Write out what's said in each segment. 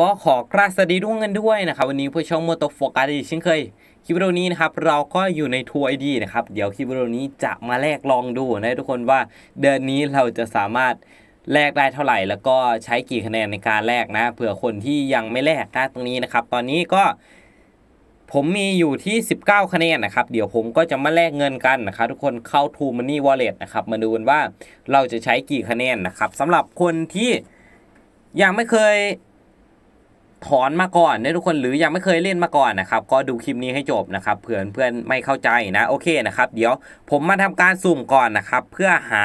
ก็ขอกราบสวัสดีทุกคนด้วยนะครับวันนี้เพื่อช่องมอเตอร์โฟกัสอีกเช่นเคยคลิปวิดีโอนี้นะครับเราก็อยู่ในทัวร์ไอดีนะครับเดี๋ยวคลิปวิดีโอนี้จะมาแลกลองดูนะทุกคนว่าเดือนนี้เราจะสามารถแลกได้เท่าไหร่ แล้วก็ใช้กี่คะแนนในการแลกนะเผื่อคนที่ยังไม่แลกนะตรงนี้นะครับ ตอนนี้ก็ผมมีอยู่ที่ 19 คะแนนนะครับ เดี๋ยวผมก็จะมาแลกเงินกันนะครับทุกคนเข้า True Money Wallet นะครับ มาดูกันว่าเราจะใช้กี่คะแนนนะครับสำหรับคนที่ยังไม่เคย ถอนมาก่อนนะทุกคนหรือยังไม่เคยเล่นมาก่อนนะครับก็ดูคลิปนี้ให้จบนะครับเพื่อเพื่อนไม่เข้าใจนะโอเคนะครับเดี๋ยวผมมาทำการสุ่มก่อนนะครับเพื่อหา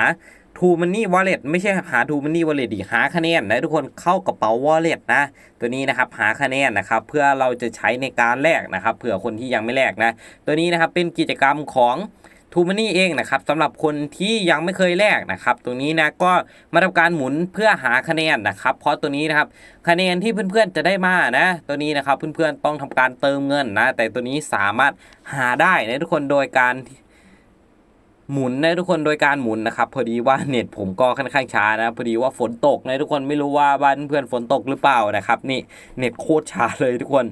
True Money Wallet ไม่ใช่หา True Money Wallet ดีหาคะแนนนะทุกคนเข้ากระเป๋า Wallet นะตัวนี้นะครับหาคะแนนนะครับเพื่อเราจะใช้ในการแลกนะครับเผื่อคนที่ยังไม่แลกนะตัวนี้นะครับเป็นกิจกรรมของ ทูมานี่เองนะครับสำหรับคนที่ยังไม่เคยแลกนะครับตรงนี้นะก็มาทำการหมุนเพื่อหาคะแนนนะครับเพราะตัวนี้นะครับคะแนนที่เพื่อนๆจะได้มานะตัวนี้นะครับเพื่อนๆต้องทำการเติมเงินนะแต่ตัวนี้สามารถหาได้นะทุกคนโดยการหมุนนะทุกคนโดยการหมุนนะครับพอดีว่าเน็ตผมก็ค่อนข้างช้านะพอดีว่าฝนตกนะทุกคนไม่รู้ว่าบ้านเพื่อนฝนตกหรือเปล่านะครับนี่เน็ตโคตรช้าเลยทุกคน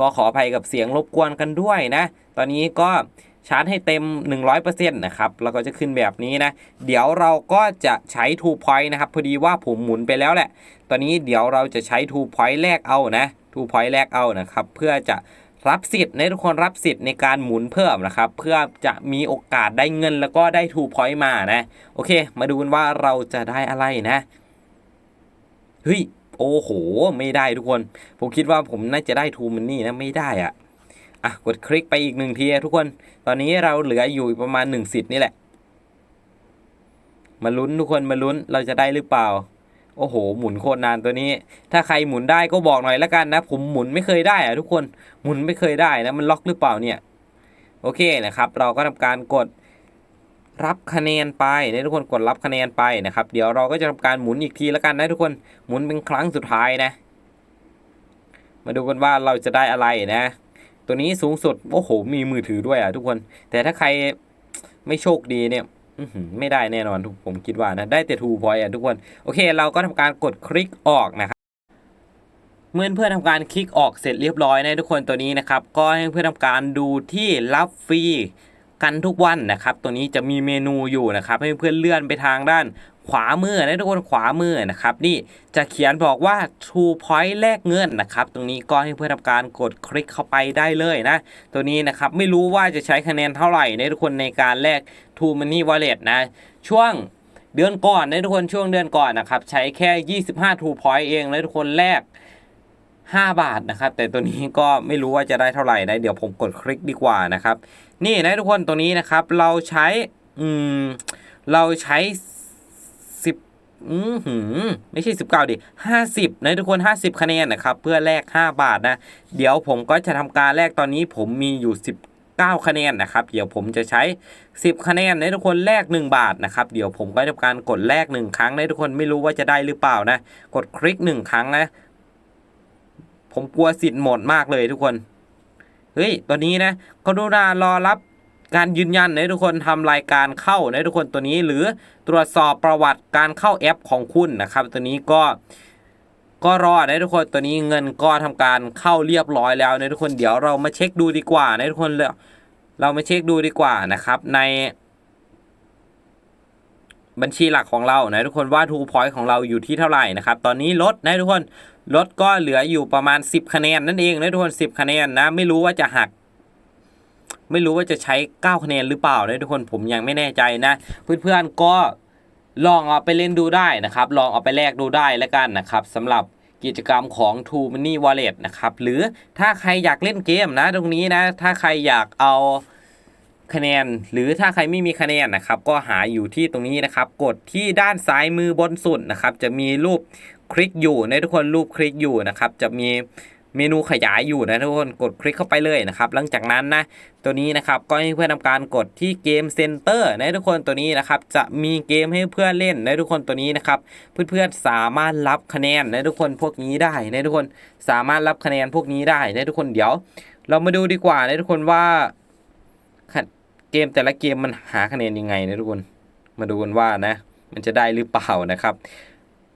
ก็ขออภัยกับเสียงรบกวนกันด้วยนะ ตอนนี้ก็ ชาร์จให้เต็ม 100%นะครับแล้วก็จะขึ้นแบบนี้นะ เดี๋ยวเราก็จะใช้ Two Point นะครับพอดีว่าผมหมุนไปแล้วแหละ ตอนนี้เดี๋ยวเราจะใช้ Two Point แลกเอานะ Two Point แลกเอานะครับเพื่อจะรับสิทธิ์ในทุกคนรับสิทธิ์ในการหมุนเพิ่มนะครับ เพื่อจะมีโอกาสได้เงินแล้วก็ได้ Two Point มานะ โอเค มาดูกันว่าเราจะได้อะไรนะเฮ้ยโอ้โห ไม่ได้ทุกคน ผมคิดว่าผมน่าจะได้ทูมันนี่นะไม่ได้อะ อะกดคลิกไปอีกหนึ่งทีทุกคน ตอนนี้เราเหลืออยู่ประมาณหนึ่งสิทธิ์นี่แหละ มาลุ้นทุกคนมาลุ้นเราจะได้หรือเปล่า โอ้โห หมุนโคตรนานตัวนี้ ถ้าใครหมุนได้ก็บอกหน่อยละกันนะ ผมหมุนไม่เคยได้อะทุกคนหมุนไม่เคยได้นะมันล็อกหรือเปล่าเนี่ย โอเคนะครับ เราก็ทำการกดรับคะแนนไปนะทุกคนกดรับคะแนนไปนะครับ เดี๋ยวเราก็จะทำการหมุนอีกทีล้วกันนะทุกคนหมุนเป็นครั้งสุดท้ายนะ มาดูกันว่าเราจะได้อะไรนะ ตัวนี้สูงสุดโอ้โห มีมือถือด้วยอะทุกคน แต่ถ้าใครไม่โชคดีเนี่ยไม่ได้แน่นอนทุกผมคิดว่านะ ได้แต่ทูพอยอะทุกคน โอเค เราก็ทำการกดคลิกออกนะครับเมื่อเพื่อนทำการคลิกออกเสร็จเรียบร้อยนะทุกคนตัวนี้นะครับ ก็ให้เพื่อนทำการดูที่รับฟรีกันทุกวันนะครับ ตัวนี้จะมีเมนูอยู่นะครับ ให้เพื่อนเลื่อนไปทางด้าน ขวามือนะทุกคนขวามือนะครับนี่จะเขียนบอกว่า True Point แลกเงินนะครับตรงนี้ก็ให้เพื่อนทำการกดคลิกเข้าไปได้เลยนะ ตัวนี้นะครับไม่รู้ว่าจะใช้คะแนนเท่าไหร่นะทุกคนในการแลก True Money Wallet นะ ช่วงเดือนก่อนนะทุกคนช่วงเดือนก่อนนะครับใช้แค่ 25 True Point เองนะทุกคนแลก5 บาทนะครับแต่ตัวนี้ก็ไม่รู้ว่าจะได้เท่าไหร่นะเดี๋ยวผมกดคลิกดีกว่านะครับนี่นะทุกคนตัวนี้นะครับเราใช้อืมเราใช้ อืมหืมไม่ใช่สิบเก้าดิห้าสิบนะทุกคนห้าสิบคะแนนนะครับ เพื่อแลกห้าบาทนะ เดี๋ยวผมก็จะทำการแลกตอนนี้ผมมีอยู่สิบเก้าคะแนนนะครับ เดี๋ยวผมจะใช้สิบคะแนนนะทุกคนแลกหนึ่งบาทนะครับ เดี๋ยวผมก็จะทำการกดแลกหนึ่งครั้งนะทุกคนไม่รู้ว่าจะได้หรือเปล่านะ กดคลิกหนึ่งครั้งนะ ผมกลัวสิทธิ์หมดมากเลยทุกคน เฮ้ย ตัวนี้นะกรุณารอรับ การยืนยันนะทุกคนทำรายการเข้านะทุกคนตัวนี้ หรือตรวจสอบประวัติการเข้าแอปของคุณนะครับ ตัวนี้ก็ก็รอนะทุกคนตัวนี้เงินก็ทำการเข้าเรียบร้อยแล้วนะทุกคนเดี๋ยวเรามาเช็คดูดีกว่านะทุกคนเราเรามาเช็คดูดีกว่านะครับ ในบัญชีหลักของเรานะทุกคนว่าทูพอยต์ของเราอยู่ที่เท่าไหร่นะครับ ตอนนี้ลดนะทุกคนลดก็เหลืออยู่ประมาณ 10 คะแนนนั่นเองนะทุกคน 10 คะแนนนะ ไม่รู้ว่าจะหัก ไม่รู้ว่าจะใช้ 9 คะแนนหรือเปล่านะทุกคนผมยังไม่แน่ใจนะเพื่อนๆก็ลองเอาไปเล่นดูได้นะครับ ลองเอาไปแลกดูได้แล้วกันนะครับสำหรับกิจกรรมของ True Money Wallet นะครับ หรือถ้าใครอยากเล่นเกมนะตรงนี้นะ ถ้าใครอยากเอาคะแนน หรือถ้าใครไม่มีคะแนนนะครับ ก็หาอยู่ที่ตรงนี้นะครับ กดที่ด้านซ้ายมือบนสุดนะครับ จะมีรูปคลิกอยู่ในทุกคนรูปคลิกอยู่นะครับ จะมี เมนูขยายอยู่นะทุกคนกดคลิกเข้าไปเลยนะครับ หลังจากนั้นนะตัวนี้นะครับก็ให้เพื่อนทำการกดที่เกมเซ็นเตอร์นะทุกคนตัวนี้นะครับจะมีเกมให้เพื่อนเล่นนะทุกคนตัวนี้นะครับเพื่อนๆสามารถรับคะแนนนะทุกคนพวกนี้ได้นะทุกคนสามารถรับคะแนนพวกนี้ได้นะทุกคนเดี๋ยว เรามาดูดีกว่านะทุกคนว่าเกมแต่ละเกมมันหาคะแนนยังไงนะทุกคน มาดูกันว่านะ มันจะได้หรือเปล่านะครับ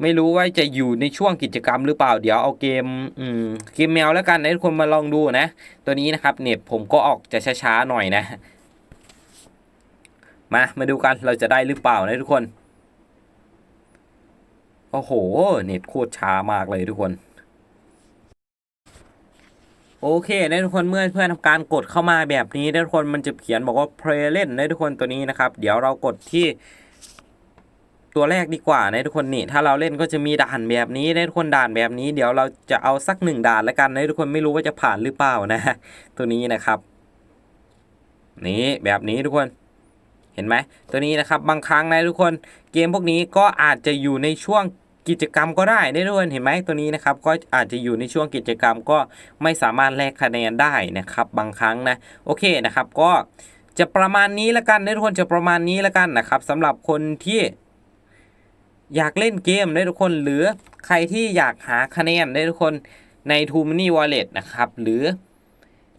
ไม่รู้ว่าจะอยู่ในช่วงกิจกรรมหรือเปล่า เดี๋ยวเอาเกมอืมเกมแมวแล้วกันนะทุกคนมาลองดูนะ ตัวนี้นะครับเน็ตผมก็ออกจะช้าๆหน่อยนะ มามาดูกันเราจะได้หรือเปล่านะทุกคน โอ้โห เน็ตโคตรช้ามากเลยทุกคนโอเคนะทุกคนเมื่อเพื่อนทำการกดเข้ามาแบบนี้นะทุกคนมันจะเขียนบอกว่า play เล่นนะทุกคนตัวนี้นะครับ เดี๋ยวเรากดที่ ตัวแรกดีกว่านะทุกคนนี่ถ้าเราเล่นก็จะมีด่านแบบนี้นะทุกคนด่านแบบนี้ เดี๋ยวเราจะเอาสักหนึ่งด่านแล้วกันนะทุกคนไม่รู้ว่าจะผ่านหรือเปล่านะตัวนี้นะครับ นี่แบบนี้ทุกคนเห็นไหมตัวนี้นะครับบางครั้งนะทุกคนเกมพวกนี้ก็อาจจะอยู่ในช่วงกิจกรรมก็ได้นะทุกคนเห็นไหมตัวนี้นะครับก็อาจจะอยู่ในช่วงกิจกรรมก็ไม่สามารถแลกคะแนนได้นะครับบางครั้งนะโอเคนะครับก็จะประมาณนี้ล้วกันนะทุกคนจะประมาณนี้ล้วกันนะครับสำหรับคนที่ อยากเล่นเกมนะทุกคน หรือใครที่อยากหาคะแนนนะทุกคนใน t o Money Wallet นะครับ หรือ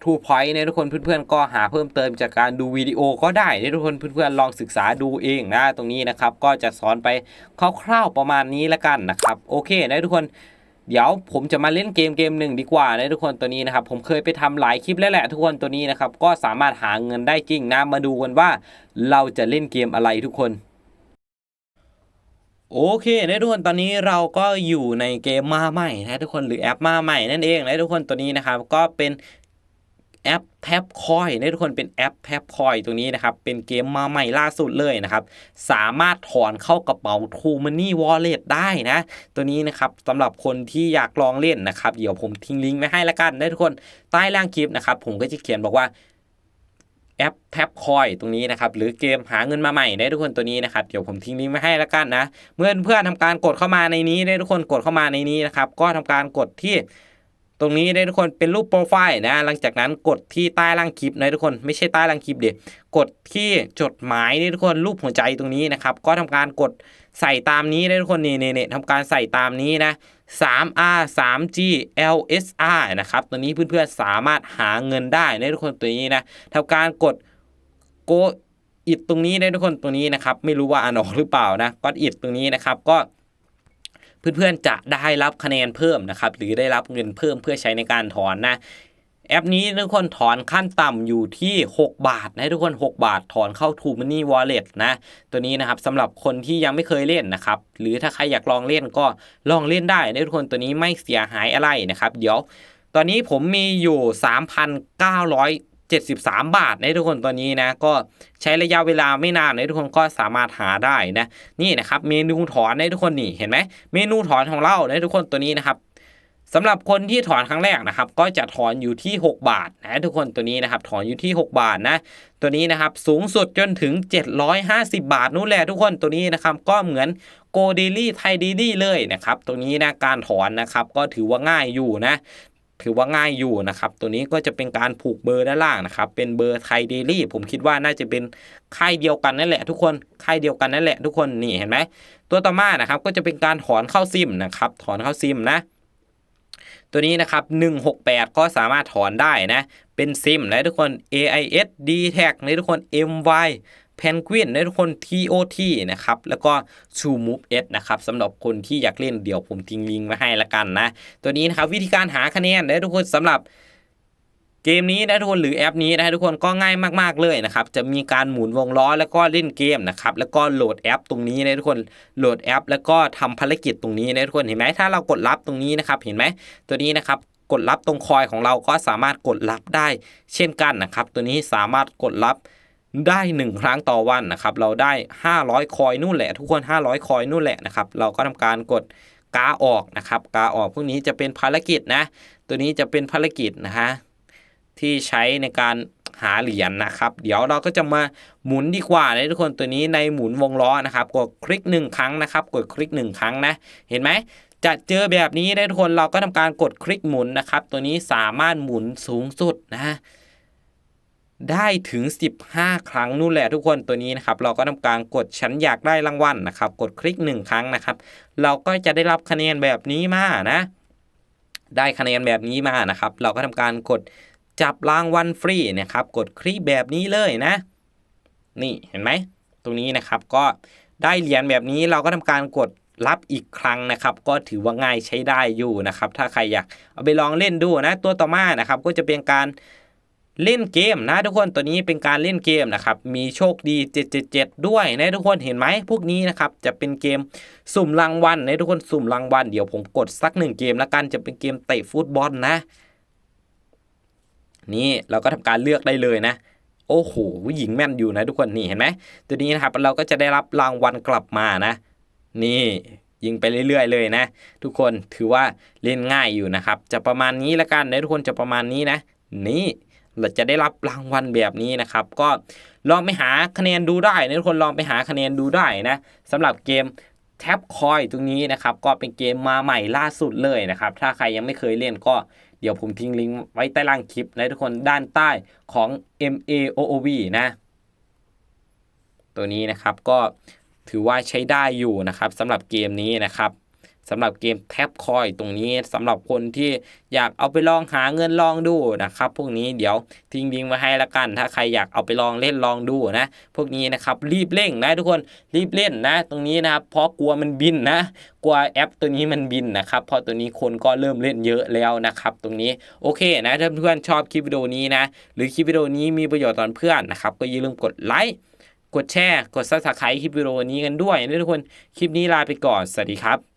True Point นทุกคนเพื่อนๆ ก็หาเพิ่มเติมจากการดูวิดีโอก็ได้นทุกคนเพื่อนๆลองศึกษาดูเองนะตรงนี้นะครับ ก็จะสอนไปคร่าวๆประมาณนี้ล้วกันนะครับ โอเคนะทุกคนเดี๋ยวผมจะมาเล่นเกมเกมหนึ่งดีกว่านะทุกคนตัวนี้นะครับ ผมเคยไปทำหลายคลิปแล้วแหละทุกคนตัวนี้นะครับ ก็สามารถหาเงินได้จริงนะมาดูกันว่า เราจะเล่นเกมอะไรทุกคน โอเคนะทุกคนตอนนี้เราก็อยู่ในเกมมาใหม่นะทุกคนหรือแอปมาใหม่นั่นเองนะทุกคนตัวนี้นะครับก็เป็นแอปแท็บคอยนะทุกคนเป็นแอปแท็บคอยตรงนี้นะครับเป็นเกมมาใหม่ล่าสุดเลยนะครับสามารถถอนเข้ากระเป๋า True Money Wallet ได้นะตัวนี้นะครับสำหรับคนที่อยากลองเล่นนะครับเดี๋ยวผมทิ้งลิงก์ไว้ให้ละกันนะทุกคนใต้ล่างคลิปนะครับผมก็จะเขียนบอกว่า แอปแท็บคอยตรงนี้นะครับหรือเกมหาเงินมาใหม่ได้ทุกคนตัวนี้นะครับเดี๋ยวผมทิ้งลิงก์ไว้ให้แล้วกันนะเมื่อเพื่อนทำการกดเข้ามาในนี้ได้ทุกคนกดเข้ามาในนี้นะครับก็ทำการกดที่ ตรงนี้ได้ทุกคนเป็นรูปโปรไฟล์นะหลังจากนั้นกดที่ใต้ล่างคลิปนะทุกคนไม่ใช่ใต้ล่างคลิปเด็กดที่จดหมายนี่ทุกคนรูปหัวใจตรงนี้นะครับก็ทำการกดใส่ตามนี้ได้ทุกคนนี่นี่นทำการใส่ตามนี้นะ 3R 3G LSR นะครับตัวนี้เพื่อนๆสามารถหาเงินได้นะทุกคนตัวนี้นะทำการกด go it ตรงนี้ได้ทุกคนตรงนี้นะครับ ไม่รู้ว่าอ่านออกหรือเปล่านะก็ it ตรงนี้นะครับ ก็ เพื่อนๆจะได้รับคะแนนเพิ่มนะครับหรือได้รับเงินเพิ่มเพื่อใช้ในการถอนนะแอปนี้ทุกคนถอนขั้นต่ำอยู่ที่ 6 บาทนะทุกคน 6 บาทถอนเข้า True Money Wallet นะ ตัวนี้นะครับสำหรับคนที่ยังไม่เคยเล่นนะครับ หรือถ้าใครอยากลองเล่นก็ลองเล่นได้นะทุกคนตัวนี้ไม่เสียหายอะไรนะครับ เดี๋ยว ตอนนี้ผมมีอยู่ 73 บาทนะทุกคนตัวนี้นะก็ใช้ระยะเวลาไม่นานนะทุกคนก็สามารถหาได้นะนี่นะครับเมนูถอนนะทุกคนนี่เห็นไหมเมนูถอนของเรานะทุกคนตัวนี้นะครับสำหรับคนที่ถอนครั้งแรกนะครับ ก็จะถอนอยู่ที่ 6 บาทนะทุกคนตัวนี้นะครับถอนอยู่ที่ 6 บาทนะตัวนี้นะครับสูงสุดจนถึง 750 บาทนู่นแหละทุกคนตัวนี้นะครับก็เหมือนโกเดลี่ไทยดีลี่เลยนะครับตรงนี้นะการถอนนะครับก็ถือว่าง่ายอยู่นะ ถือว่าง่ายอยู่นะครับ ตัวนี้ก็จะเป็นการผูกเบอร์ด้านล่างนะครับ เป็นเบอร์ไทยเดลี่ ผมคิดว่าน่าจะเป็นค่ายเดียวกันนั่นแหละทุกคน ค่ายเดียวกันนั่นแหละทุกคน นี่เห็นไหม ตัวต่อมานะครับ ก็จะเป็นการถอนเข้าซิมนะครับ ถอนเข้าซิมนะ ตัวนี้นะครับ 168 ก็สามารถถอนได้นะ เป็นซิมนะทุกคน AIS d t a g นะทุกคน MY Penguin นะทุกคน TOT นะครับ แล้วก็ True Move S นะครับสำหรับคนที่อยากเล่นเดี๋ยวผมทิ้งลิงก์ไว้ให้ละกันนะ ตัวนี้นะครับวิธีการหาคะแนนนะทุกคนสำหรับเกมนี้นะทุกคนหรือแอปนี้นะทุกคนก็ง่ายมากๆเลยนะครับจะมีการหมุนวงล้อแล้วก็เล่นเกมนะครับแล้วก็โหลดแอปตรงนี้นะทุกคนโหลดแอป แล้วก็ทำภารกิจตรงนี้นะทุกคนเห็นไหมถ้าเรากดรับตรงนี้นะครับเห็นไหมตัวนี้นะครับกดรับตรงคอยของเราก็สามารถกดรับได้ เช่นกันนะครับ ตัวนี้สามารถกดรับ ได้หนึ่งครั้งต่อวันนะครับ เราได้ 500 คอยนู่นแหละ ทุกคน 500 คอยนู่นแหละนะครับ เราก็ทำการกดกาออกนะครับ กาออกพวกนี้จะเป็นภารกิจนะ ตัวนี้จะเป็นภารกิจนะฮะที่ใช้ในการหาเหรียญนะครับ เดี๋ยวเราก็จะมาหมุนดีกว่านะทุกคนตัวนี้ในหมุนวงล้อนะครับ กดคลิกหนึ่งครั้งนะครับ กดคลิกหนึ่งครั้งนะ เห็นไหมจะเจอแบบนี้นะทุกคนเราก็ทำการกดคลิกหมุนนะครับ ตัวนี้สามารถหมุนสูงสุดนะ ได้ถึง 15 ครั้งนู่นแหละทุกคนตัวนี้นะครับเราก็ทำการกดฉันอยากได้รางวัลนะครับ กดคลิกหนึ่งครั้งนะครับ เราก็จะได้รับคะแนนแบบนี้มานะ ได้คะแนนแบบนี้มานะครับ เราก็ทำการกดจับรางวัลฟรีนะครับ กดคลิกแบบนี้เลยนะ นี่เห็นไหมตรงนี้นะครับก็ได้เหรียญแบบนี้เราก็ทำการกดรับอีกครั้งนะครับ ก็ถือว่าง่ายใช้ได้อยู่นะครับ ถ้าใครอยากเอาไปลองเล่นดูนะ ตัวต่อมานะครับ ก็จะเป็นการ เล่นเกมนะทุกคนตัวนี้เป็นการเล่นเกมนะครับมีโชคดี 777 ด้วยนะทุกคนเห็นไหมพวกนี้นะครับจะเป็นเกมสุ่มรางวัลนะทุกคนสุ่มรางวัลเดี๋ยวผมกดสักหนึ่งเกมแล้วกันจะเป็นเกมเตะฟุตบอลนะ นี่เราก็ทำการเลือกได้เลยนะ โอ้โหหญิงแม่นอยู่นะทุกคนนี่เห็นไหมตัวนี้นะครับเราก็จะได้รับรางวัลกลับมานะ นี่ยิงไปเรื่อย ๆ เลยนะ ทุกคนถือว่าเล่นง่ายอยู่นะครับ จะประมาณนี้ละกันนะทุกคนจะประมาณนี้นะ นี่ จะได้รับรางวัลแบบนี้นะครับ ก็ลองไปหาคะแนนดูได้นะทุกคนลองไปหาคะแนนดูได้นะสำหรับเกมแท็บคอยตรงนี้นะครับ ก็เป็นเกมมาใหม่ล่าสุดเลยนะครับ ถ้าใครยังไม่เคยเล่นก็เดี๋ยวผมทิ้งลิงก์ไว้ใต้ล่างคลิปนะทุกคนด้านใต้ของ MAOOV นะ ตัวนี้นะครับก็ถือว่าใช้ได้อยู่นะครับสำหรับเกมนี้นะครับ สำหรับเกมแท็บคอยตรงนี้สำหรับคนที่อยากเอาไปลองหาเงินลองดูนะครับ พวกนี้เดี๋ยวทิ้งลิงก์ไว้ให้ละกัน ถ้าใครอยากเอาไปลองเล่นลองดูนะ พวกนี้นะครับรีบเร่งนะทุกคนรีบเล่นนะ ตรงนี้นะครับเพราะกลัวมันบินนะ กลัวแอปตัวนี้มันบินนะครับเพราะตัวนี้คนก็เริ่มเล่นเยอะแล้วนะครับ ตรงนี้โอเคนะถ้าเพื่อนชอบคลิปวิดีโอนี้นะ หรือคลิปวิดีโอนี้มีประโยชน์ตอนเพื่อนนะครับก็อย่าลืมกดไลค์กดแชร์ กดซับสไครต์คลิปวิดีโอนี้กันด้วยนะทุกคน คลิปนี้ลาไปก่อน สวัสดีครับ